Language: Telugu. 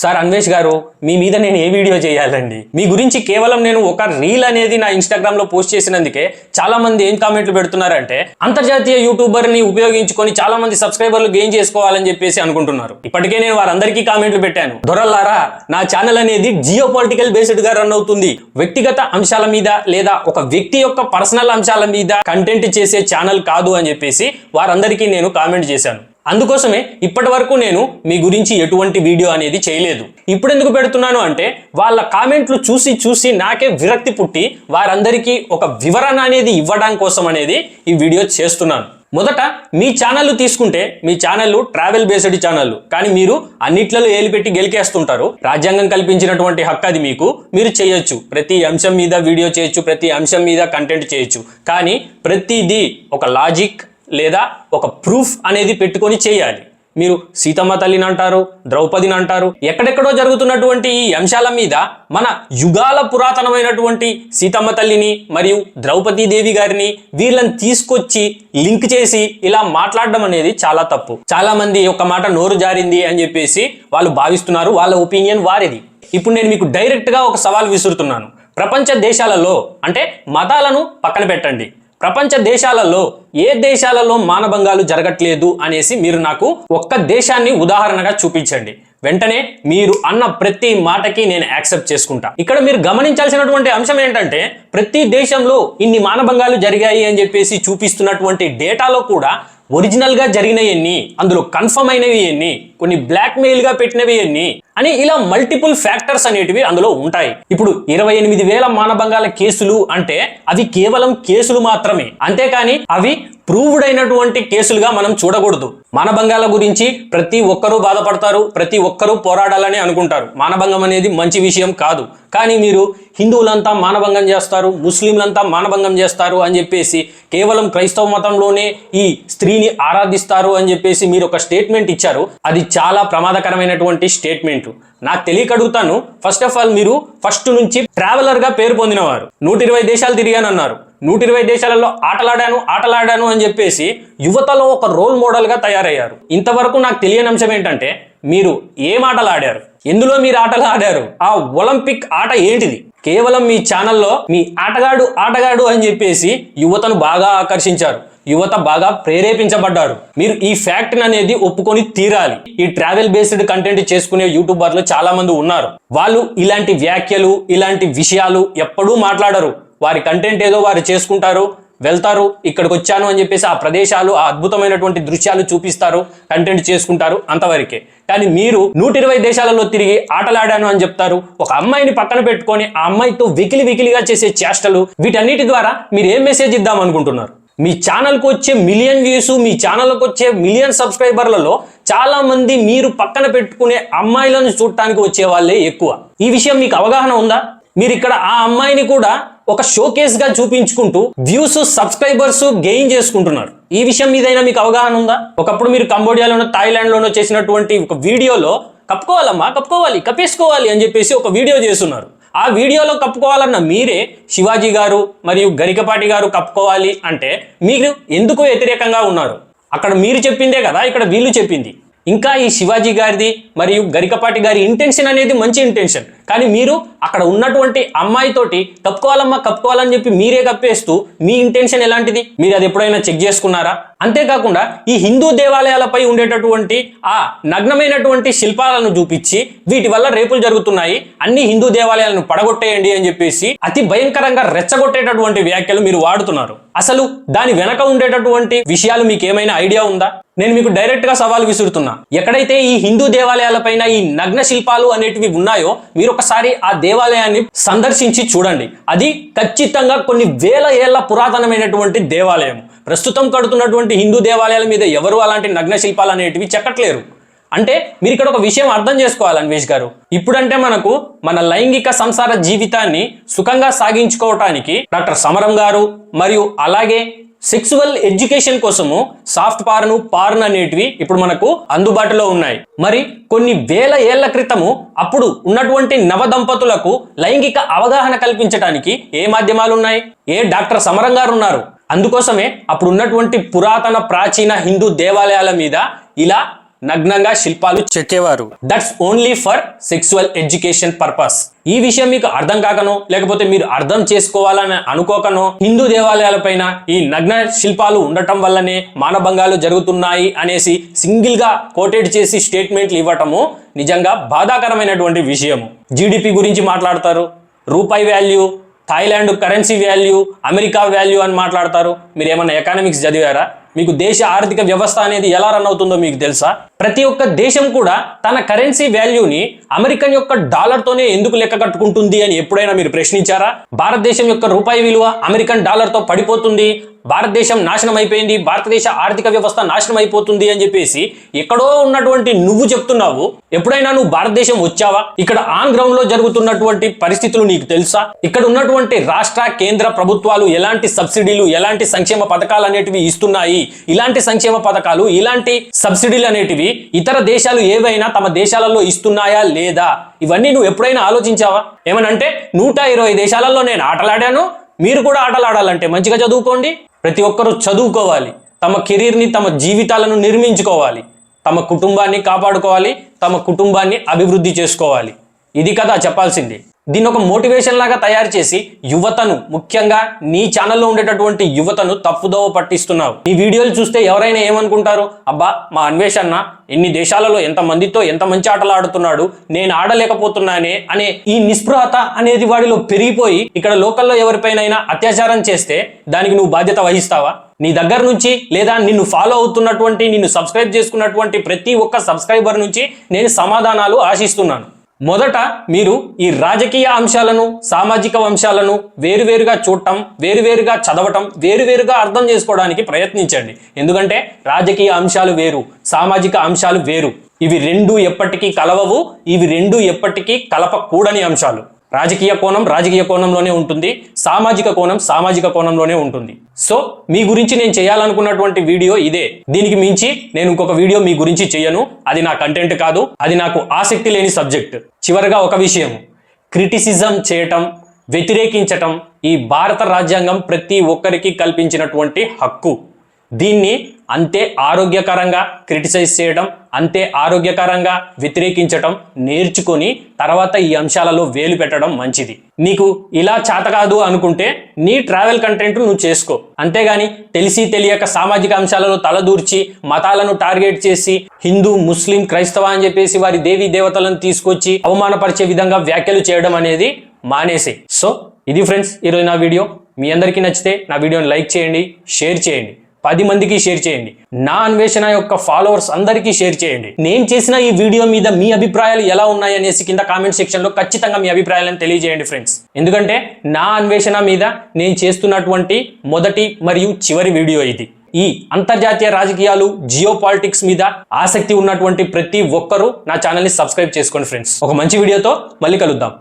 సార్ అన్వేష్ గారు మీ మీద నేను ఏ వీడియో చేయాలండి? మీ గురించి కేవలం నేను ఒక రీల్ అనేది నా ఇన్స్టాగ్రామ్లో పోస్ట్ చేసినందుకే చాలా మంది ఏం కామెంట్లు పెడుతున్నారంటే అంతర్జాతీయ యూట్యూబర్ని ఉపయోగించుకొని చాలా మంది సబ్స్క్రైబర్లు గెయిన్ చేసుకోవాలని చెప్పేసి అనుకుంటున్నారు. ఇప్పటికే నేను వారందరికీ కామెంట్లు పెట్టాను. దొరల్లారా నా ఛానల్ అనేది జియో పొలిటికల్ బేస్డ్గా రన్ అవుతుంది. వ్యక్తిగత అంశాల మీద లేదా ఒక వ్యక్తి యొక్క పర్సనల్ అంశాల మీద కంటెంట్ చేసే ఛానల్ కాదు అని చెప్పేసి వారందరికీ నేను కామెంట్ చేశాను. అందుకోసమే ఇప్పటి వరకు నేను మీ గురించి ఎటువంటి వీడియో అనేది చేయలేదు. ఇప్పుడు ఎందుకు పెడుతున్నాను అంటే వాళ్ళ కామెంట్లు చూసి చూసి నాకే విరక్తి పుట్టి వారందరికీ ఒక వివరణ అనేది ఇవ్వడం కోసం అనేది ఈ వీడియో చేస్తున్నాను. మొదట మీ ఛానల్ తీసుకుంటే మీ ఛానల్ ట్రావెల్ బేస్డ్ ఛానళ్ళు కానీ మీరు అన్నిట్లలో ఏలిపెట్టి గెలికేస్తుంటారు. రాజ్యాంగం కల్పించినటువంటి హక్కు అది మీకు. మీరు చేయొచ్చు. ప్రతి అంశం మీద వీడియో చేయొచ్చు ప్రతి అంశం మీద కంటెంట్ చేయొచ్చు. కానీ ప్రతిదీ ఒక లాజిక్ లేదా ఒక ప్రూఫ్ అనేది పెట్టుకొని చేయాలి. మీరు సీతమ్మ తల్లిని అంటారు ద్రౌపదిని అంటారు ఎక్కడెక్కడో జరుగుతున్నటువంటి ఈ అంశాల మీద మన యుగాల పురాతనమైనటువంటి సీతమ్మ తల్లిని మరియు ద్రౌపదీ దేవి గారిని వీళ్ళని తీసుకొచ్చి లింక్ చేసి ఇలా మాట్లాడడం అనేది చాలా తప్పు. చాలా మంది ఒక మాట నోరు జారింది అని చెప్పేసి వాళ్ళు భావిస్తున్నారు వాళ్ళ ఒపీనియన్ వారిది. ఇప్పుడు నేను మీకు డైరెక్ట్గా ఒక సవాల్ విసురుతున్నాను. ప్రపంచ దేశాలలో అంటే మతాలను పక్కన పెట్టండి. ప్రపంచ దేశాలలో ఏ దేశాలలో మానభంగాలు జరగట్లేదు అనేసి మీరు నాకు ఒక్క దేశాన్ని ఉదాహరణగా చూపించండి. వెంటనే మీరు అన్న ప్రతి మాటకి నేను యాక్సెప్ట్ చేసుకుంటా. ఇక్కడ మీరు గమనించాల్సినటువంటి అంశం ఏంటంటే ప్రతి దేశంలో ఇన్ని మానభంగాలు జరిగాయి అని చెప్పేసి చూపిస్తున్నటువంటి డేటాలో కూడా ఒరిజినల్గా జరిగినవి ఎన్ని అందులో కన్ఫర్మ్ అయినవి ఎన్ని కొన్ని బ్లాక్మెయిల్గా పెట్టినవి ఎన్ని అని ఇలా మల్టిపుల్ ఫ్యాక్టర్స్ అనేటివి అందులో ఉంటాయి. ఇప్పుడు ఇరవై ఎనిమిది వేల మానభంగాల కేసులు అంటే అవి కేవలం కేసులు మాత్రమే. అంతేకాని అవి ప్రూవ్డ్ అయినటువంటి కేసులుగా మనం చూడకూడదు. మానభంగాల గురించి ప్రతి ఒక్కరూ బాధపడతారు ప్రతి ఒక్కరూ పోరాడాలని అనుకుంటారు. మానభంగం అనేది మంచి విషయం కాదు. కానీ మీరు హిందువులంతా మానభంగం చేస్తారు ముస్లింలంతా మానభంగం చేస్తారు అని చెప్పేసి కేవలం క్రైస్తవ మతంలోనే ఈ స్త్రీని ఆరాధిస్తారు అని చెప్పేసి మీరు ఒక స్టేట్మెంట్ ఇచ్చారు. అది చాలా ప్రమాదకరమైనటువంటి స్టేట్మెంట్. నాకు తెలియక అడుగుతాను. ఫస్ట్ ఆఫ్ ఆల్ మీరు ఫస్ట్ నుంచి ట్రావెలర్గా పేరు పొందినవారు. నూట ఇరవై దేశాలు తిరిగానన్నారు నూట ఇరవై దేశాలలో ఆటలాడాను ఆటలాడాను అని చెప్పేసి యువతలో ఒక రోల్ మోడల్గా తయారయ్యారు. ఇంతవరకు నాకు తెలియని అంశం ఏంటంటే మీరు ఏం ఆటలు ఆడారు? ఎందులో మీరు ఆటలు ఆడారు? ఆ ఒలింపిక్ ఆట ఏంటిది? కేవలం మీ ఛానల్లో మీ ఆటగాడు ఆటగాడు అని చెప్పేసి యువతను బాగా ఆకర్షించారు. యువత బాగా ప్రేరేపించబడ్డారు. మీరు ఈ ఫ్యాక్ట్ అనేది ఒప్పుకొని తీరాలి. ఈ ట్రావెల్ బేస్డ్ కంటెంట్ చేసుకునే యూట్యూబర్లు చాలా మంది ఉన్నారు. వాళ్ళు ఇలాంటి వ్యాఖ్యలు ఇలాంటి విషయాలు ఎప్పుడూ మాట్లాడరు. వారి కంటెంట్ ఏదో వారు చేసుకుంటారు. వెళ్తారు ఇక్కడికి వచ్చాను అని చెప్పేసి ఆ ప్రదేశాలు ఆ అద్భుతమైనటువంటి దృశ్యాలు చూపిస్తారు కంటెంట్ చేసుకుంటారు అంతవరకే. కానీ మీరు నూట ఇరవై దేశాలలో తిరిగి ఆటలాడాను అని చెప్తారు ఒక అమ్మాయిని పక్కన పెట్టుకొని ఆ అమ్మాయితో వికిలి వికిలిగా చేసే చేష్టలు వీటన్నిటి ద్వారా మీరు ఏం మెసేజ్ ఇద్దాం అనుకుంటున్నారు? మీ ఛానల్కి వచ్చే మిలియన్ వ్యూస్ మీ ఛానల్కి వచ్చే మిలియన్ సబ్స్క్రైబర్లలో చాలా మంది మీరు పక్కన పెట్టుకునే అమ్మాయిలను చూడటానికి వచ్చే వాళ్ళే ఎక్కువ. ఈ విషయం మీకు అవగాహన ఉందా? మీరు ఇక్కడ ఆ అమ్మాయిని కూడా ఒక షోకేస్గా చూపించుకుంటూ వ్యూస్ సబ్స్క్రైబర్స్ గెయిన్ చేసుకుంటున్నారు. ఈ విషయం మీదైనా మీకు అవగాహన ఉందా? ఒకప్పుడు మీరు కంబోడియాలోనో థాయిలాండ్లోనో చేసినటువంటి ఒక వీడియోలో కప్పుకోవాలమ్మా కప్పుకోవాలి కప్పేసుకోవాలి అని చెప్పేసి ఒక వీడియో చేస్తున్నారు. ఆ వీడియోలో కప్పుకోవాలన్న మీరే శివాజీ గారు మరియు గరికపాటి గారు కప్పుకోవాలి అంటే మీరు ఎందుకు వ్యతిరేకంగా ఉన్నారు? అక్కడ మీరు చెప్పిందే కదా ఇక్కడ వీళ్ళు చెప్పింది. ఇంకా ఈ శివాజీ గారిది మరియు గరికపాటి గారి ఇంటెన్షన్ అనేది మంచి ఇంటెన్షన్ కానీ మీరు అక్కడ ఉన్నటువంటి అమ్మాయితోటి కప్పుకోవాలమ్మా కప్పుకోవాలని చెప్పి మీరే కప్పేస్తూ మీ ఇంటెన్షన్ ఎలాంటిది? మీరు అది ఎప్పుడైనా చెక్ చేసుకున్నారా? అంతేకాకుండా ఈ హిందూ దేవాలయాలపై ఉండేటటువంటి ఆ నగ్నమైనటువంటి శిల్పాలను చూపించి వీటి వల్ల రేపులు జరుగుతున్నాయి. అన్ని హిందూ దేవాలయాలను పడగొట్టేయండి అని చెప్పేసి అతి భయంకరంగా రెచ్చగొట్టేటటువంటి వ్యాఖ్యలు మీరు వాడుతున్నారు. అసలు దాని వెనక ఉండేటటువంటి విషయాలు మీకు ఏమైనా ఐడియా ఉందా? నేను మీకు డైరెక్ట్గా సవాల్ విసురుతున్నా. ఎక్కడైతే ఈ హిందూ దేవాలయాలపైన ఈ నగ్న శిల్పాలు అనేటివి ఉన్నాయో మీరు ఒకసారి ఆ దేవాలయాన్ని సందర్శించి చూడండి. అది ఖచ్చితంగా కొన్ని వేల ఏళ్ళ పురాతనమైనటువంటి దేవాలయం. ప్రస్తుతం కడుతున్నటువంటి హిందూ దేవాలయాల మీద ఎవరు అలాంటి నగ్న శిల్పాలు అనేటివి చెక్కట్లేరు. అంటే మీరు ఇక్కడ ఒక విషయం అర్థం చేసుకోవాలి అన్వేష్ గారు. ఇప్పుడంటే మనకు మన లైంగిక సంసార జీవితాన్ని సుఖంగా సాగించుకోవటానికి డాక్టర్ సమరం గారు మరియు అలాగే సెక్సువల్ ఎడ్యుకేషన్ కోసము సాఫ్ట్ పార్ను పార్న్ అనేటివి ఇప్పుడు మనకు అందుబాటులో ఉన్నాయి. మరి కొన్ని వేల ఏళ్ళ క్రితము అప్పుడు ఉన్నటువంటి నవ దంపతులకు లైంగిక అవగాహన కల్పించడానికి ఏ మాధ్యమాలు ఉన్నాయి? ఏ డాక్టర్ సమరం గారు ఉన్నారు? అందుకోసమే అప్పుడు ఉన్నటువంటి పురాతన ప్రాచీన హిందూ దేవాలయాల మీద ఇలా నగ్నంగా శిల్పాలు చెక్కేవారు. That's only for sexual education purpose ఈ విషయం మీకు అర్థం కాకనో లేకపోతే మీరు అర్థం చేసుకోవాలని అనుకోకనో హిందూ దేవాలయాలపైన ఈ నగ్న శిల్పాలు ఉండటం వల్లనే మానభంగాలు జరుగుతున్నాయి అనేసి సింగిల్గా కోటెడ్ చేసి స్టేట్మెంట్లు ఇవ్వటము నిజంగా బాధాకరమైనటువంటి విషయం జీడిపి గురించి మాట్లాడతారు. రూపాయి value Thailand currency value America value అని మాట్లాడతారు. మీరు ఏమన్నా ఎకనామిక్స్ చదివారా? మీకు దేశ ఆర్థిక వ్యవస్థ అనేది ఎలా రన్ అవుతుందో మీకు తెలుసా? ప్రతి ఒక్క దేశం కూడా తన కరెన్సీ వాల్యూని అమెరికన్ యొక్క డాలర్తోనే ఎందుకు లెక్క కట్టుకుంటుంది అని ఎప్పుడైనా మీరు ప్రశ్నించారా? భారతదేశం యొక్క రూపాయి విలువ అమెరికన్ డాలర్తో పడిపోతుంది. భారతదేశం నాశనం అయిపోయింది భారతదేశ ఆర్థిక వ్యవస్థ నాశనం అయిపోతుంది అని చెప్పేసి ఎక్కడో ఉన్నటువంటి నువ్వు చెప్తున్నావు. ఎప్పుడైనా నువ్వు భారతదేశం వచ్చావా? ఇక్కడ ఆన్ గ్రౌండ్లో జరుగుతున్నటువంటి పరిస్థితులు నీకు తెలుసా? ఇక్కడ ఉన్నటువంటి రాష్ట్ర కేంద్ర ప్రభుత్వాలు ఎలాంటి సబ్సిడీలు ఎలాంటి సంక్షేమ పథకాలు అనేటివి ఇస్తున్నాయి? ఇలాంటి సంక్షేమ పథకాలు ఇలాంటి సబ్సిడీలు అనేటివి ఇతర దేశాలు ఏవైనా తమ దేశాలలో ఇస్తున్నాయా లేదా? ఇవన్నీ నువ్వు ఎప్పుడైనా ఆలోచించావా? ఏమనంటే నూట ఇరవై దేశాలలో నేను ఆటలాడాను మీరు కూడా ఆటలాడాలంటే మంచిగా చదువుకోండి. ప్రతి ఒక్కరూ చదువుకోవాలి. తమ కెరీర్ని తమ జీవితాలను నిర్మించుకోవాలి. తమ కుటుంబాన్ని కాపాడుకోవాలి. తమ కుటుంబాన్ని అభివృద్ధి చేసుకోవాలి. ఇది కదా చెప్పాల్సింది. దీన్ని ఒక మోటివేషన్ లాగా తయారు చేసి యువతను ముఖ్యంగా నీ ఛానల్లో ఉండేటటువంటి యువతను తప్పుదోవ పట్టిస్తున్నావు. ఈ వీడియోలు చూస్తే ఎవరైనా ఏమనుకుంటారు అబ్బా మా అన్వేషణ ఎన్ని దేశాలలో ఎంత మందితో ఎంత మంచి ఆటలు ఆడుతున్నాడు నేను ఆడలేకపోతున్నానే అనే ఈ నిస్పృహత అనేది వాడిలో పెరిగిపోయి ఇక్కడ లోకల్లో ఎవరిపైనైనా అత్యాచారం చేస్తే దానికి నువ్వు బాధ్యత వహిస్తావా? నీ దగ్గర నుంచి లేదా నిన్ను ఫాలో అవుతున్నటువంటి నిన్ను సబ్స్క్రైబ్ చేసుకున్నటువంటి ప్రతి ఒక్క సబ్స్క్రైబర్ నుంచి నేను సమాధానాలు ఆశిస్తున్నాను. మొదట మీరు ఈ రాజకీయ అంశాలను సామాజిక అంశాలను వేరువేరుగా చూడటం వేరువేరుగా చదవటం వేరువేరుగా అర్థం చేసుకోవడానికి ప్రయత్నించండి. ఎందుకంటే రాజకీయ అంశాలు వేరు సామాజిక అంశాలు వేరు. ఇవి రెండు ఎప్పటికీ కలవవు ఇవి రెండు ఎప్పటికీ కలపకూడని అంశాలు. రాజకీయ కోణం రాజకీయ కోణంలోనే ఉంటుంది సామాజిక కోణం సామాజిక కోణంలోనే ఉంటుంది. సో మీ గురించి నేను చేయాలనుకున్నటువంటి వీడియో ఇదే. దీనికి మించి నేను ఇంకొక వీడియో మీ గురించి చేయను. అది నా కంటెంట్ కాదు అది నాకు ఆసక్తి లేని సబ్జెక్ట్ చివరగా ఒక విషయం. క్రిటిసిజం చేయటం వ్యతిరేకించటం ఈ భారత రాజ్యాంగం ప్రతి ఒక్కరికి కల్పించినటువంటి హక్కు. దీన్ని అంతే ఆరోగ్యకరంగా క్రిటిసైజ్ చేయడం అంతే ఆరోగ్యకరంగా వ్యతిరేకించటం నేర్చుకొని తర్వాత ఈ అంశాలలో వేలు పెట్టడం మంచిది. నీకు ఇలా చేత కాదు అనుకుంటే నీ ట్రావెల్ కంటెంట్ నువ్వు చేసుకో. అంతేగాని తెలిసి తెలియక సామాజిక అంశాలలో తలదూర్చి మతాలను టార్గెట్ చేసి హిందూ ముస్లిం క్రైస్తవ అని చెప్పేసి వారి దేవీ దేవతలను తీసుకొచ్చి అవమానపరిచే విధంగా వ్యాఖ్యలు చేయడం అనేది మానేసి. సో ఇది ఫ్రెండ్స్ ఈరోజు నా వీడియో. మీ అందరికీ నచ్చితే నా వీడియోని లైక్ చేయండి షేర్ చేయండి. పది మందికి షేర్ చేయండి. నా అన్వేషణ యొక్క ఫాలోవర్స్ అందరికీ షేర్ చేయండి. నేను చేసిన ఈ వీడియో మీద మీ అభిప్రాయాలు ఎలా ఉన్నాయి అనేసి కింద కామెంట్ సెక్షన్లో ఖచ్చితంగా మీ అభిప్రాయాలను తెలియజేయండి ఫ్రెండ్స్. ఎందుకంటే నా అన్వేషణ మీద నేను చేస్తున్నటువంటి మొదటి మరియు చివరి వీడియో ఇది. ఈ అంతర్జాతీయ రాజకీయాలు జియో పాలిటిక్స్ మీద ఆసక్తి ఉన్నటువంటి ప్రతి ఒక్కరూ నా ఛానల్ని సబ్స్క్రైబ్ చేసుకోండి ఫ్రెండ్స్. ఒక మంచి వీడియోతో మళ్ళీ కలుద్దాం.